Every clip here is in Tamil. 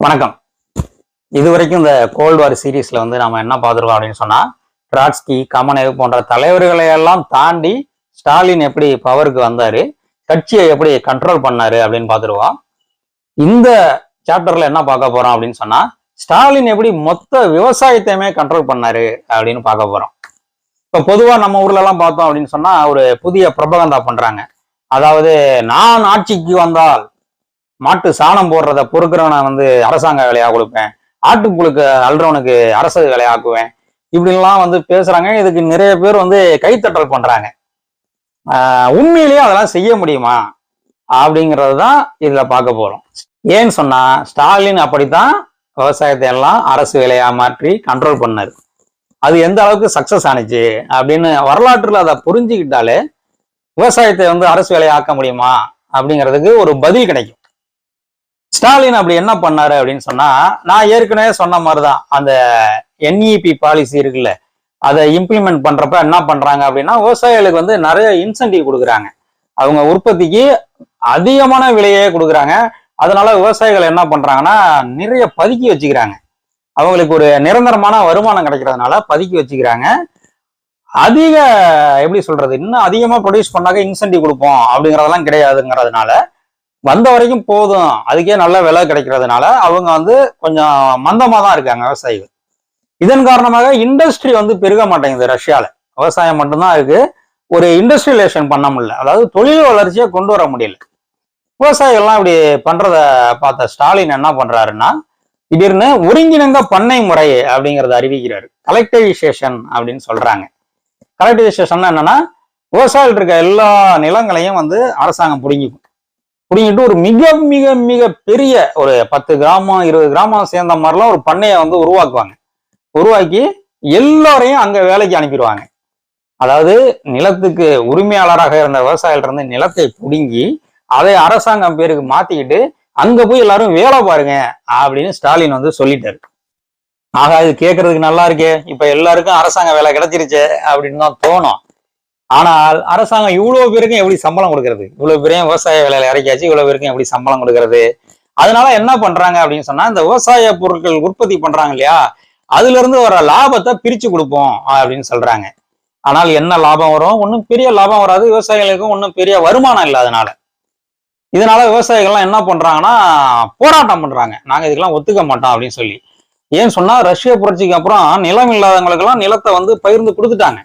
வணக்கம். இது வரைக்கும் இந்த கோல்டு வார் சீரீஸ்ல வந்து நம்ம என்ன பார்த்துருக்கோம் அப்படின்னு சொன்னா ட்ராட்ஸ்கி கமனேவ் போன்ற தலைவர்களை எல்லாம் தாண்டி ஸ்டாலின் எப்படி பவருக்கு வந்தாரு கட்சியை எப்படி கண்ட்ரோல் பண்ணாரு அப்படின்னு பார்த்துருவோம் இந்த சாப்டர்ல என்ன பார்க்க போறோம் அப்படின்னு சொன்னா ஸ்டாலின் எப்படி மொத்த விவசாயத்தையுமே கண்ட்ரோல் பண்ணாரு அப்படின்னு பார்க்க போறோம். இப்போ பொதுவா நம்ம ஊர்ல எல்லாம் பார்த்தோம் அப்படின்னு சொன்னா ஒரு புதிய பிரபகந்தா பண்றாங்க. அதாவது நான் ஆட்சிக்கு வந்தால் மாட்டு சாணம் போடுறத பொறுக்கிறவனை வந்து அரசாங்க வேலையாக கொடுப்பேன். ஆட்டுப்புழுக்க அல்றவனுக்கு அரசு வேலையாக்குவேன் இப்படிலாம் வந்து பேசுறாங்க. இதுக்கு நிறைய பேர் வந்து கைத்தட்டல் பண்றாங்க. உண்மையிலேயே அதெல்லாம் செய்ய முடியுமா? அப்படிங்கிறது தான் இதுல பார்க்க போறோம். ஏன்னு சொன்னா ஸ்டாலின் அப்படித்தான் விவசாயத்தை எல்லாம் அரசு வேலையா மாற்றி கண்ட்ரோல் பண்ணாரு. அது எந்த அளவுக்கு சக்சஸ் ஆனிச்சு அப்படின்னு வரலாற்றுல அதை புரிஞ்சுக்கிட்டாலே விவசாயத்தை வந்து அரசு வேலையாக்க முடியுமா அப்படிங்கிறதுக்கு ஒரு பதில் கிடைக்கும். ஸ்டாலின் அப்படி என்ன பண்ணாரு அப்படின்னு சொன்னா நான் ஏற்கனவே சொன்ன மாதிரிதான். அந்த என்இபி பாலிசி இருக்குல்ல அதை இம்ப்ளிமெண்ட் பண்றப்ப என்ன பண்றாங்க அப்படின்னா விவசாயிகளுக்கு வந்து நிறைய இன்சென்டிவ் கொடுக்குறாங்க. அவங்க உற்பத்திக்கு அதிகமான விலையே கொடுக்குறாங்க. அதனால விவசாயிகள் என்ன பண்றாங்கன்னா நிறைய பதுக்கி வச்சுக்கிறாங்க. அவங்களுக்கு ஒரு நிரந்தரமான வருமானம் கிடைக்கிறதுனால பதுக்கி வச்சுக்கிறாங்க. அதிக எப்படி சொல்றது இன்னும் அதிகமா ப்ரொடியூஸ் பண்ணாக்க இன்சென்டிவ் கொடுப்போம் அப்படிங்கறதெல்லாம் கிடையாதுங்கிறதுனால வந்த வரைக்கும் போதும். அதுக்கே நல்ல விலை கிடைக்கிறதுனால அவங்க வந்து கொஞ்சம் மந்தமாக தான் இருக்காங்க விவசாயிகள். இதன் காரணமாக இண்டஸ்ட்ரி வந்து பெருக மாட்டேங்குது ரஷ்யாவில் விவசாயம் மட்டும்தான் இருக்கு. ஒரு இண்டஸ்ட்ரியலைசேஷன் பண்ண முடியல. அதாவது தொழில் வளர்ச்சியை கொண்டு வர முடியல. விவசாயிகள்லாம் இப்படி பண்றத பார்த்த ஸ்டாலின் என்ன பண்றாருன்னா திடீர்னு ஒருங்கிணைந்த பண்ணை முறை அப்படிங்கிறத அறிவிக்கிறாரு. கலெக்டிவைசேஷன் அப்படின்னு சொல்றாங்க. கலெக்டிவைசேஷன் என்னன்னா விவசாயிகள் இருக்க எல்லா நிலங்களையும் வந்து அரசாங்கம் பிடிங்கிக்கும். பிடிங்கிட்டு ஒரு மிக மிக மிக பெரிய ஒரு பத்து கிராமம் இருபது கிராமம் சேர்ந்த மாதிரிலாம் ஒரு பண்ணையை வந்து உருவாக்குவாங்க. உருவாக்கி எல்லோரையும் அங்க வேலைக்கு அனுப்பிடுவாங்க. அதாவது நிலத்துக்கு உரிமையாளராக இருந்த விவசாயிகள் இருந்து நிலத்தை பிடுங்கி அதை அரசாங்கம் பேருக்கு மாத்திக்கிட்டு அங்க போய் எல்லாரும் வேலை பாருங்க அப்படின்னு ஸ்டாலின் வந்து சொல்லிட்டாரு. ஆகா இது கேட்கறதுக்கு நல்லா இருக்கே. இப்ப எல்லாருக்கும் அரசாங்க வேலை கிடைச்சிருச்சே அப்படின்னு தான் தோணும். ஆனால் அரசாங்கம் இவ்வளவு பேருக்கும் எப்படி சம்பளம் கொடுக்கறது? இவ்வளவு பேரையும் விவசாய வேலையில இறக்கியாச்சு இவ்வளவு பேருக்கும் எப்படி சம்பளம் கொடுக்கறது? அதனால என்ன பண்றாங்க அப்படின்னு சொன்னா இந்த விவசாய பொருட்கள் உற்பத்தி பண்றாங்க இல்லையா? அதுல இருந்து வர லாபத்தை பிரிச்சு கொடுப்போம் அப்படின்னு சொல்றாங்க. ஆனால் என்ன லாபம் வரும்? ஒன்றும் பெரிய லாபம் வராது. விவசாயிகளுக்கும் ஒன்றும் பெரிய வருமானம் இல்லை அதனால இதனால விவசாயிகள்லாம் என்ன பண்றாங்கன்னா போராட்டம் பண்றாங்க. நாங்க இதுக்கெல்லாம் ஒத்துக்க மாட்டோம் அப்படின்னு சொல்லி. ஏன்னு சொன்னா ரஷ்ய புரட்சிக்கு அப்புறம் நிலம் இல்லாதவங்களுக்கெல்லாம் நிலத்தை வந்து பகிர்ந்து கொடுத்துட்டாங்க.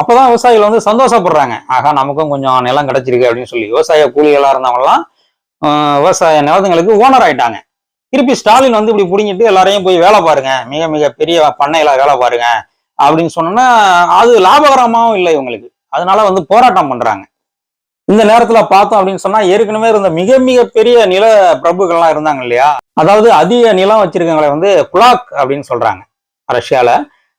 அப்பதான் விவசாயிகள் வந்து சந்தோஷப்படுறாங்க. ஆகா நமக்கும் கொஞ்சம் நிலம் கிடைச்சிருக்கு அப்படின்னு சொல்லி. விவசாய கூலிகளாக இருந்தவங்கலாம் விவசாய நிலத்துங்களுக்கு ஓனர் ஆயிட்டாங்க. திருப்பி ஸ்டாலின் வந்து இப்படி பிடிங்கிட்டு எல்லாரையும் போய் வேலை பாருங்க. மிக மிக பெரிய பண்ணையில வேலை பாருங்க அப்படின்னு சொன்னோன்னா அது லாபகரமாகவும் இல்லை இவங்களுக்கு. அதனால வந்து போராட்டம் பண்றாங்க. இந்த நேரத்துல பார்த்தோம் அப்படின்னு சொன்னா ஏற்கனவே இருந்த மிக மிக பெரிய நில பிரபுக்கள்லாம் இருந்தாங்க இல்லையா? அதாவது அதிக நிலம் வச்சிருக்கவங்களை வந்து குலாக் அப்படின்னு சொல்றாங்க. ரஷ்யால.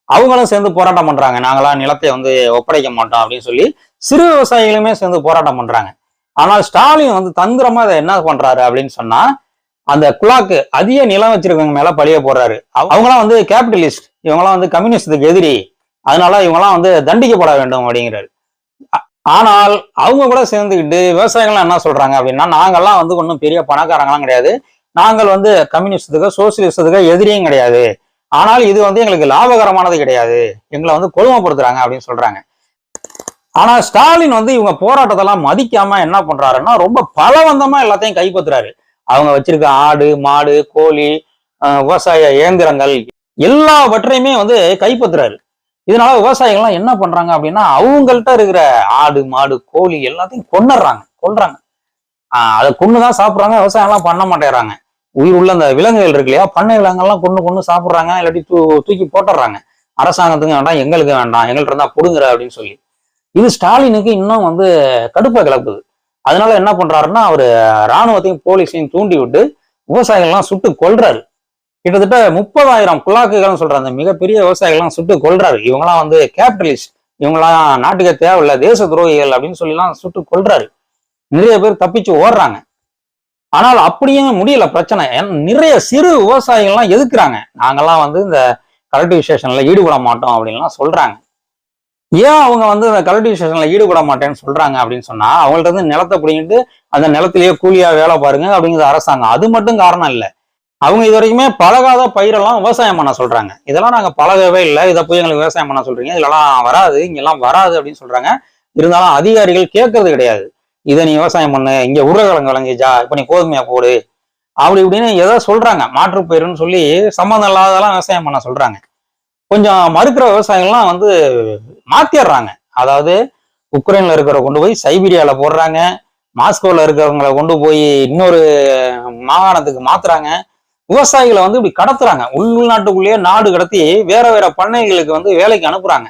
அவங்களும் சேர்ந்து போராட்டம் பண்றாங்க. நாங்களாம் நிலத்தை வந்து ஒப்படைக்க மாட்டோம் அப்படின்னு சொல்லி சிறு விவசாயிகளுமே சேர்ந்து போராட்டம் பண்றாங்க. ஆனால் ஸ்டாலின் வந்து தந்திரமா அதை என்ன பண்றாரு அப்படின்னு சொன்னா அந்த குழாக்கு அதிக நிலம் வச்சிருக்கவங்க மேல பழிய போடுறாரு. அவங்களாம் வந்து கேபிட்டலிஸ்ட் இவங்களாம் வந்து கம்யூனிஸ்டுக்கு எதிரி. அதனால இவங்களாம் வந்து தண்டிக்கப்பட வேண்டும் அப்படிங்கிறாரு. ஆனால் அவங்க கூட சேர்ந்துக்கிட்டு விவசாயிகள்லாம் என்ன சொல்றாங்க அப்படின்னா நாங்கெல்லாம் வந்து ஒன்றும் பெரிய பணக்காரங்களாம் கிடையாது. நாங்கள் வந்து கம்யூனிஸ்டத்துக்கு சோசியலிசத்துக்கு எதிரியும் கிடையாது. ஆனால் இது வந்து எங்களுக்கு லாபகரமானது கிடையாது. எங்களை வந்து கொடுமைப்படுத்துறாங்க அப்படின்னு சொல்றாங்க. ஆனா ஸ்டாலின் வந்து இவங்க போராட்டத்தெல்லாம் மதிக்காம என்ன பண்றாருன்னா ரொம்ப பலவந்தமா எல்லாத்தையும் கைப்பற்றுறாரு. அவங்க வச்சிருக்க ஆடு மாடு கோழி விவசாய இயந்திரங்கள் எல்லாவற்றையுமே வந்து கைப்பற்றுறாரு. இதனால விவசாயிகள்லாம் என்ன பண்றாங்க அப்படின்னா அவங்கள்ட்ட இருக்கிற ஆடு மாடு கோழி எல்லாத்தையும் கொன்னுடுறாங்க கொள்றாங்க ஆஹ் அதை கொண்டுதான் சாப்பிடுறாங்க விவசாயம் எல்லாம் பண்ண மாட்டேறாங்க. உயிர் உள்ள அந்த விலங்குகள் இருக்கு இல்லையா? பண்ணை விலங்குகள்லாம் கொண்டு கொண்டு சாப்பிட்றாங்க இல்லாட்டி தூ தூக்கி போட்டுடுறாங்க. அரசாங்கத்துக்கு வேண்டாம் எங்களுக்கு வேண்டாம் எங்கள்ட்ட இருந்தா புடுங்குற அப்படின்னு சொல்லி. இது ஸ்டாலினுக்கு இன்னும் வந்து கடுப்பை கிளப்புது. அதனால என்ன பண்றாருன்னா அவர் ராணுவத்தையும் போலீஸையும் தூண்டி விட்டு விவசாயிகள்லாம் சுட்டு கொள்றாரு கிட்டத்தட்ட முப்பதாயிரம் குலாக்குகள்னு சொல்ற அந்த மிகப்பெரிய விவசாயிகள்லாம் சுட்டு கொள்றாரு இவங்கலாம் வந்து கேபிட்டலிஸ்ட். இவங்கெல்லாம் நாட்டுக்கு தேவையில்ல தேச துரோகிகள் அப்படின்னு சொல்லிலாம் சுட்டு கொள்றாரு நிறைய பேர் தப்பிச்சு ஓடுறாங்க. ஆனால் அப்படியும் முடியல பிரச்சனை. நிறைய சிறு விவசாயிகள்லாம் எதுக்குறாங்க? நாங்கெல்லாம் வந்து இந்த கலெக்டிவைசேஷன்ல ஈடுபட மாட்டோம் அப்படின்லாம் சொல்றாங்க. ஏன் அவங்க வந்து இந்த கலெக்டிவைசேஷன்ல ஈடுபட மாட்டேன்னு சொல்றாங்க அப்படின்னு சொன்னா அவங்கள்ட்ட இருந்து நிலத்தை பிடிங்கிட்டு அந்த நிலத்திலேயே கூலியா வேலை பாருங்க அப்படிங்கிறது அரசாங்கம். அது மட்டும் காரணம் இல்லை. அவங்க இது வரைக்குமே பழகாத பயிரெல்லாம் விவசாயம் பண்ண சொல்றாங்க. இதெல்லாம் நாங்க பழகவே இல்லை. இதை போய் எங்களுக்கு விவசாயம் பண்ண சொல்றீங்க. இதெல்லாம் வராது. இங்கெல்லாம் வராது அப்படின்னு சொல்றாங்க. இருந்தாலும் அதிகாரிகள் கேட்கறது கிடையாது. இதை நீ விவசாயம் பண்ணு இங்கே உருளைக்கிழங்கு விளைஞ்சிச்சா இப்போ நீ கோதுமையா போடு அப்படி இப்படின்னு ஏதோ சொல்றாங்க. மாற்றுப்பயிருன்னு சொல்லி சம்மந்தம் இல்லாததெல்லாம் விவசாயம் பண்ண சொல்றாங்க. கொஞ்சம் மறுக்கிற விவசாயிகள்லாம் வந்து மாத்திடுறாங்க அதாவது உக்ரைன்ல இருக்கிற கொண்டு போய் சைபீரியால போடுறாங்க மாஸ்கோவில் இருக்கிறவங்கள கொண்டு போய் இன்னொரு மாகாணத்துக்கு மாத்துறாங்க. விவசாயிகளை வந்து இப்படி கடத்துறாங்க. உள்நாட்டுக்குள்ளேயே நாடு கடத்தி வேற வேற பண்ணைகளுக்கு வந்து வேலைக்கு அனுப்புறாங்க.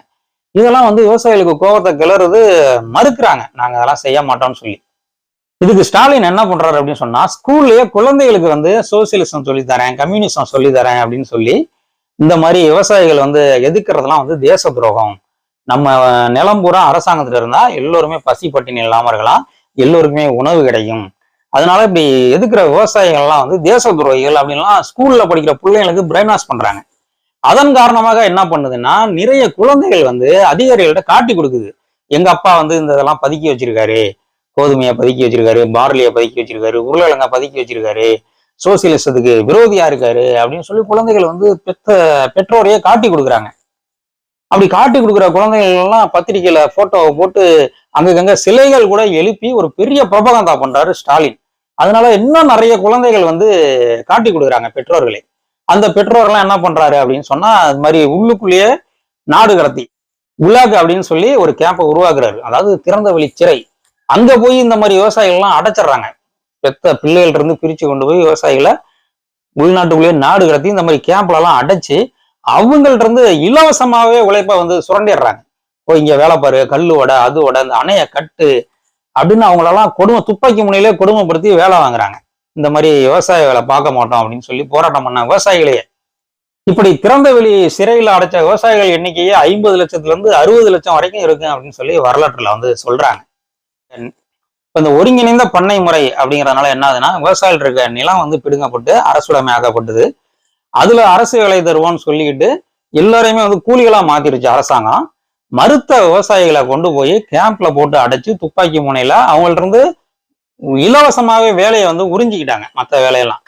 இதெல்லாம் வந்து விவசாயிகளுக்கு கோபத்தை கிளறுது மறுக்கிறாங்க. நாங்க அதெல்லாம் செய்ய மாட்டோம்னு சொல்லி. இதுக்கு ஸ்டாலின் என்ன பண்றாரு அப்படின்னு சொன்னா ஸ்கூல்லயே குழந்தைகளுக்கு வந்து சோசியலிசம் சொல்லி தரேன் கம்யூனிசம் சொல்லி தரேன் அப்படின்னு சொல்லி இந்த மாதிரி விவசாயிகள் வந்து எதிர்க்கிறதுலாம் வந்து தேச துரோகம் நம்ம நிலம் பூரா அரசாங்கத்துல இருந்தா எல்லோருமே பசி பட்டினி இல்லாம இருக்கலாம் எல்லோருக்குமே உணவு கிடைக்கும். அதனால இப்படி எதுக்குற விவசாயிகள்லாம் வந்து தேச துரோகிகள் அப்படின்லாம் ஸ்கூல்ல படிக்கிற பிள்ளைங்களுக்கு பிரெயின் வாஷ் பண்றாங்க. அதன் காரணமாக என்ன பண்ணுதுன்னா நிறைய குழந்தைகள் வந்து அதிகாரிகள்ட்ட காட்டி கொடுக்குது. எங்க அப்பா வந்து இந்த இதெல்லாம் பதுக்கி வச்சிருக்காரு. கோதுமையை பதுக்கி வச்சிருக்காரு பார்லியை பதுக்கி வச்சிருக்காரு உருளைக்கிழங்க பதுக்கி வச்சிருக்காரு சோசியலிசத்துக்கு விரோதியா இருக்காரு அப்படின்னு சொல்லி குழந்தைகள் வந்து பெத்த பெற்றோரையே காட்டி கொடுக்குறாங்க. அப்படி காட்டி கொடுக்குற குழந்தைகள் எல்லாம் பத்திரிகையில போட்டோவை போட்டு அங்கங்க சிலைகள் கூட எழுப்பி ஒரு பெரிய பிரபகந்தா பண்றாரு ஸ்டாலின். அதனால இன்னும் நிறைய குழந்தைகள் வந்து காட்டி கொடுக்குறாங்க பெற்றோர்களை. அந்த பெற்றோர்லாம் என்ன பண்றாரு அப்படின்னு சொன்னா அது மாதிரி உள்ளுக்குள்ளேயே நாடு கடத்தி உலாக் அப்படின்னு சொல்லி ஒரு கேம்பை உருவாக்குறாரு. அதாவது திறந்த வழி சிறை. அங்க போய் இந்த மாதிரி விவசாயிகள்லாம் அடைச்சிடுறாங்க. பெத்த பிள்ளைகள் இருந்து பிரிச்சு கொண்டு போய் விவசாயிகளை உள்நாட்டுக்குள்ளேயே நாடு கடத்தி இந்த மாதிரி கேம்ப்ல எல்லாம் அடைச்சு அவங்கள்ட்ட இருந்து இலவசமாவே உழைப்ப வந்து சுரண்டிடுறாங்க. ஓ இங்க வேலை பாரு கல்லு வடை அது வடை இந்த அணைய கட்டு அப்படின்னு அவங்களெல்லாம் கொடுமை துப்பாக்கி முனையிலே கொடுமைப்படுத்தி வேலை வாங்குறாங்க. இந்த மாதிரி விவசாய வேலை பார்க்க மாட்டோம் அப்படின்னு சொல்லி போராட்டம் பண்ண விவசாயிகளையே. இப்படி திறந்த வெளி சிறையில் அடைச்ச விவசாயிகள் எண்ணிக்கையே ஐம்பது லட்சத்துல இருந்து அறுபது லட்சம் வரைக்கும் இருக்கு அப்படின்னு சொல்லி வரலாற்றுல வந்து சொல்றாங்க. இப்போ இந்த ஒருங்கிணைந்த பண்ணை முறை அப்படிங்கறதுனால என்ன ஆகுதுன்னா விவசாயிகள் இருக்க நிலம் வந்து பிடுங்கப்பட்டு அரசுடைமையாக்கப்பட்டது அதுல அரசு வேலை தருவோம்னு சொல்லிக்கிட்டு எல்லாரையுமே வந்து கூலிகளா மாத்திருச்சு அரசாங்கம். மறுத்த விவசாயிகளை கொண்டு போய் கேம்ப்ல போட்டு அடைச்சு துப்பாக்கி முனையில அவங்கள்ட்ட இருந்து இலவசமாகவே வேலையை வந்து உறிஞ்சிக்கிட்டாங்க மற்ற வேலையெல்லாம்.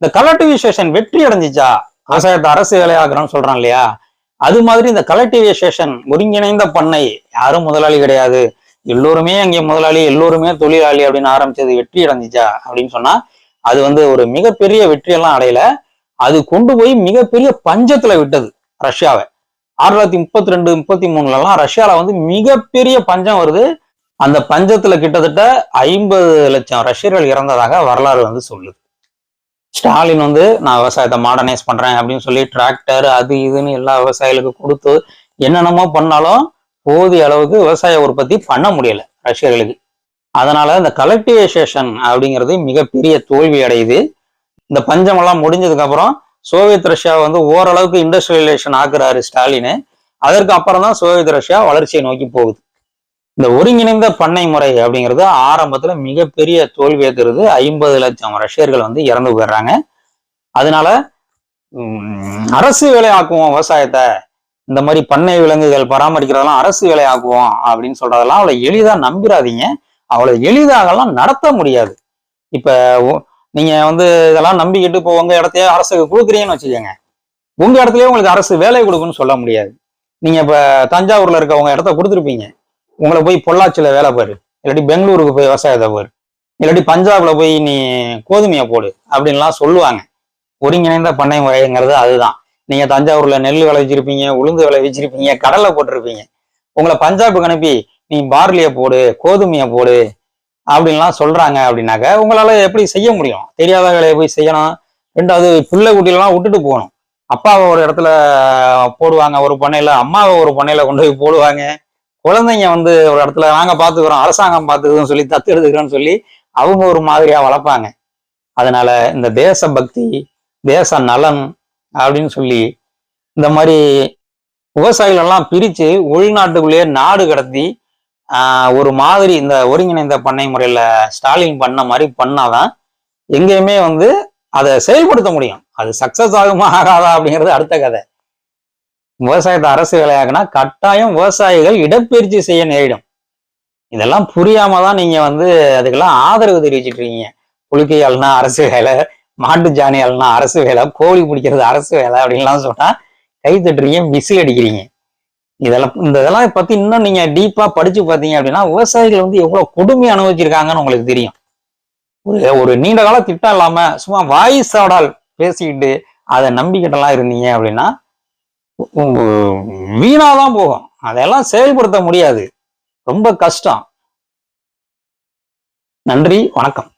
இந்த கலெக்டிவைசேஷன் வெற்றி அடைஞ்சிச்சா? விவசாயத்தை அரசு வேலையாகிறோம்னு சொல்றான் இல்லையா? அது மாதிரி இந்த கலெக்டிவைசேஷன் ஒருங்கிணைந்த பண்ணை யாரும் முதலாளி கிடையாது. எல்லோருமே அங்கே முதலாளி எல்லோருமே தொழிலாளி அப்படின்னு ஆரம்பிச்சது வெற்றி அடைஞ்சிச்சா? அப்படின்னு சொன்னா அது வந்து ஒரு மிகப்பெரிய வெற்றியெல்லாம் அடையல. அது கொண்டு போய் மிகப்பெரிய பஞ்சத்துல விட்டது ரஷ்யாவை. ஆயிரத்தி தொள்ளாயிரத்தி முப்பத்தி ரெண்டு முப்பத்தி மூணுலலாம் ரஷ்யாவில் வந்து மிகப்பெரிய பஞ்சம் வருது. அந்த பஞ்சத்துல கிட்டத்தட்ட ஐம்பது லட்சம் ரஷ்யர்கள் இறந்ததாக வரலாறு வந்து சொல்லுது. ஸ்டாலின் வந்து நான் விவசாயத்தை மாடர்னைஸ் பண்றேன் அப்படின்னு சொல்லி டிராக்டர் அது இதுன்னு எல்லா விவசாயிகளுக்கு கொடுத்து என்னென்னமோ பண்ணாலும் போதிய அளவுக்கு விவசாய உற்பத்தி பண்ண முடியல ரஷ்யர்களுக்கு. அதனால இந்த கலெக்டிவைசேஷன் அப்படிங்கிறது மிகப்பெரிய தோல்வி அடையுது. இந்த பஞ்சமெல்லாம் முடிஞ்சதுக்கு அப்புறம் சோவியத் ரஷ்யா வந்து ஓரளவுக்கு இண்டஸ்ட்ரியலைசேஷன் ஆக்குறாரு ஸ்டாலின். அதற்கு அப்புறம் தான் சோவியத் ரஷ்யா வளர்ச்சியை நோக்கி போகுது. இந்த ஒருங்கிணைந்த பண்ணை முறை அப்படிங்கிறது ஆரம்பத்துல மிகப்பெரிய தோல்வியை தருது ஐம்பது லட்சம் ரஷ்யர்கள் வந்து இறந்து போயிடுறாங்க. அதனால அரசு அரசு வேலையாக்குவோம் விவசாயத்தை. இந்த மாதிரி பண்ணை விலங்குகள் பராமரிக்கிறதெல்லாம் அரசு வேலையாக்குவோம் அப்படின்னு சொல்றதெல்லாம் அவளை எளிதா நம்பிடாதீங்க அவளை எளிதாகலாம் நடத்த முடியாது. இப்ப நீங்க வந்து இதெல்லாம் நம்பிக்கிட்டு இப்போ உங்க இடத்தையே அரசுக்கு கொடுக்குறீங்கன்னு வச்சுக்கோங்க. உங்க இடத்துலயே உங்களுக்கு அரசு வேலை கொடுக்குன்னு சொல்ல முடியாது. நீங்க இப்ப தஞ்சாவூர்ல இருக்க உங்க இடத்த கொடுத்துருப்பீங்க. உங்களை போய் பொள்ளாச்சியில் வேலை பாரு. இல்லாட்டி பெங்களூருக்கு போய் விவசாயத்தை பாரு. இல்லாட்டி பஞ்சாப்ல போய் நீ கோதுமையை போடு அப்படின்லாம் சொல்லுவாங்க. ஒருங்கிணைந்த பண்ணை முறைங்கிறது அதுதான். நீங்க தஞ்சாவூர்ல நெல் விளைவிச்சிருப்பீங்க உளுந்து விளைவிச்சிருப்பீங்க கடலை போட்டிருப்பீங்க. உங்களை பஞ்சாபுக்கு அனுப்பி நீ பார்லியை போடு கோதுமையை போடு அப்படின்லாம் சொல்றாங்க அப்படின்னாக்க உங்களால எப்படி செய்ய முடியும்? தெரியாத வேலையை போய் செய்யணும். ரெண்டாவது பிள்ளை குட்டிலாம் விட்டுட்டு போகணும். அப்பாவை ஒரு இடத்துல போடுவாங்க ஒரு பண்ணையில அம்மாவை ஒரு பண்ணையில கொண்டு போய் போடுவாங்க. குழந்தைங்க வந்து ஒரு இடத்துல நாங்க பாத்துக்கிறோம் அரசாங்கம் பாத்துக்கிறோம் சொல்லி தத்து எடுத்துக்கிறோம்னு சொல்லி அவங்க ஒரு மாதிரியா வளர்ப்பாங்க. அதனால இந்த தேச பக்தி தேச நலன் அப்படின்னு சொல்லி இந்த மாதிரி விவசாயிகள் எல்லாம் பிரிச்சு உள்நாட்டுக்குள்ளேயே நாடு கடத்தி ஒரு மாதிரி இந்த ஒருங்கிணைந்த பண்ணை முறையில ஸ்டாலின் பண்ண மாதிரி பண்ணாதான் எங்கேயுமே வந்து அதை செயல்படுத்த முடியும். அது சக்சஸ் ஆகுமா ஆகாதா அப்படிங்கிறது அடுத்த கதை. விவசாயத்தை அரசு வேலையாக்குனா கட்டாயம் விவசாயிகள் இடப்பெயர்ச்சி செய்ய நேரிடும். இதெல்லாம் புரியாம தான் நீங்க வந்து அதுக்கெல்லாம் ஆதரவு தெரிவிச்சிட்டு இருக்கீங்க. புலிக்கையாள்னா அரசு வேலை மாட்டு ஜானியால்னா அரசு வேலை கோழி பிடிக்கிறது அரசு வேலை அப்படின்லாம் சொன்னா கை தட்டுறீங்க விசில் அடிக்கிறீங்க. இதெல்லாம் இந்த இதெல்லாம் பத்தி இன்னும் நீங்க டீப்பா படிச்சு பார்த்தீங்க அப்படின்னா விவசாயிகள் வந்து எவ்வளவு கொடுமை அனுபவிச்சிருக்காங்கன்னு உங்களுக்கு தெரியும். ஒரு ஒரு நீண்ட கால திட்டம் இல்லாம சும்மா வாய் சாடால் பேசிக்கிட்டு அதை நம்பிக்கிட்டலாம் இருந்தீங்க அப்படின்னா வீணா தான் போகும். அதெல்லாம் செயல்படுத்த முடியாது. ரொம்ப கஷ்டம். நன்றி வணக்கம்.